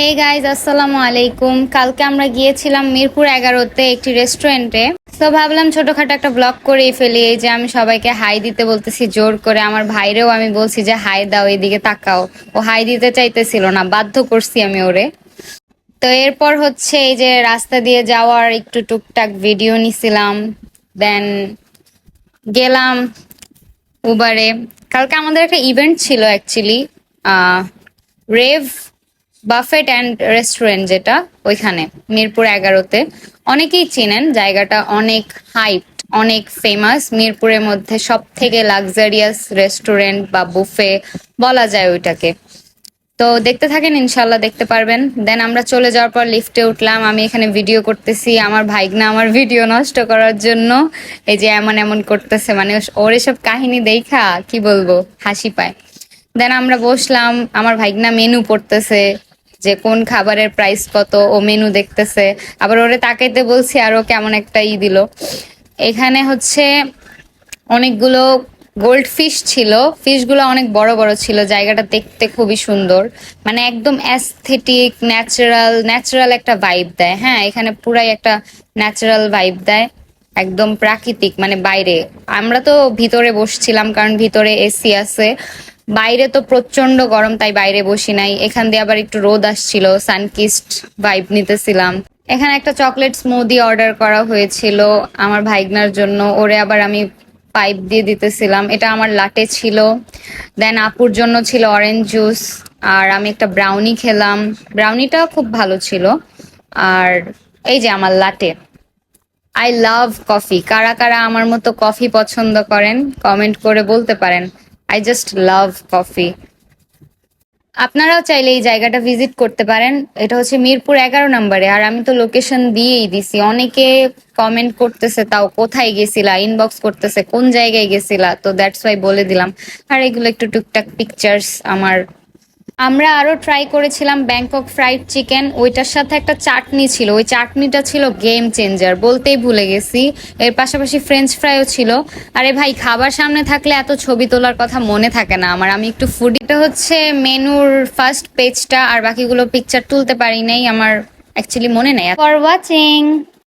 Hey guys আসসালামু আলাইকুম। কালকে আমরা গিয়েছিলাম মিরপুর এগারোতে একটি রেস্টুরেন্টে। তো ভাবলাম ছোটখাটো একটা ব্লগ করেই ফেলি, এই যে আমি সবাইকে হাই দিতে বলতেছি, জোর করে। আমার ভাইরেও আমি বলছি যে হাই দাও, এদিকে তাকাও। ও হাই দিতে চাইতেছিল না, বাধ্য করছি আমি ওরে। তো এরপর হচ্ছে এই যে রাস্তা দিয়ে যাওয়ার একটু টুকটাক ভিডিও নিছিলাম। দেন গেলাম উবারে কালকে আমাদের একটা ইভেন্ট ছিল actually rave buffet and restaurant যেটা, ওইখানে, মিরপুর এগারোতে। অনেকেই চিনেন, জায়গাটা অনেক হাইট অনেক ফেমাস মিরপুরের মধ্যে সব থেকে লাক্সারিয়াস রেস্টুরেন্ট বা বুফে বলা যায় ওইটাকে। তো দেখতে থাকেন ইনশাল্লাহ দেখতে পারবেন। দেন আমরা চলে যাওয়ার পর লিফটে উঠলাম। আমি এখানে ভিডিও করতেছি। আমার ভাইগনা আমার ভিডিও নষ্ট করার জন্য। এই যে এমন এমন করতেছে মানে ওর এসব কাহিনী দেখা, কি বলব? হাসি পায়। দেন আমরা বসলাম। আমার ভাইগনা মেনু পড়তেছে। যে কোন খাবারের প্রাইস কত, ও মেনু দেখতেছে। আবার ওরে তাকাইতে বলছি, আরও কেমন একটা ই দিল। এখানে হচ্ছে অনেকগুলো গোল্ড ফিশ ছিল। ফিশগুলো অনেক বড় বড় ছিল। জায়গাটা দেখতে খুবই সুন্দর। মানে একদম অ্যাস্থেটিক ন্যাচারাল ন্যাচারাল একটা ভাইব দেয়। হ্যাঁ এখানে পুরাই একটা ন্যাচারাল ভাইব দেয়। একদম প্রাকৃতিক মানে বাইরে। আমরা তো ভিতরে বসছিলাম, কারণ ভিতরে এসি আছে। বাইরে তো প্রচণ্ড গরম, তাই বাইরে বসি নাই। এখান দিয়ে আবার একটু রোদ আসছিল, সানকিস্ট ভাইব নিতেছিলাম। এখানে একটা চকলেট স্মুদি অর্ডার করা হয়েছিল আমার ভাইগনার জন্য। ওরে আবার আমি পাইপ দিয়ে দিতেছিলাম। এটা আমার লাটে ছিল। দেন আপুর জন্য ছিল অরেঞ্জ জুস আর আমি একটা ব্রাউনি খেলাম। ব্রাউনিটা খুব ভালো ছিল। আর এই যে আমার লাটে আই লাভ কফি কারা কারা আমার মতো কফি পছন্দ করেন কমেন্ট করে বলতে পারেন। আই জাস্ট লাভ কফি আপনারাও চাইলে এই জায়গাটা ভিজিট করতে পারেন। এটা হচ্ছে মিরপুর এগারো নম্বরে। আর আমি তো লোকেশন দিয়েই দিছি। অনেকে কমেন্ট করতেছে, তাও কোথায় গেছিলা? ইনবক্স করতেছে, কোন জায়গায় গেছিলা? তো দ্যাটস ওয়াই বলে দিলাম। আর এগুলো একটু টুকটাক পিকচার্স আমার আমরা আরও ট্রাই করেছিলাম ব্যাংকক ফ্রাইড চিকেন ওইটার সাথে একটা চাটনি ছিল। ওই চাটনিটা ছিল গেম চেঞ্জার বলতেই ভুলে গেছি। এর পাশাপাশি ফ্রেঞ্চ ফ্রাইও ছিল। আরে ভাই, খাবার সামনে থাকলে এত ছবি তোলার কথা মনে থাকে না আমার। আমি একটু ফুডিটা হচ্ছে মেনুর ফার্স্ট পেজটা আর বাকিগুলো পিকচার তুলতে পারি নাই, আমার অ্যাকচুয়ালি মনে নেই। For watching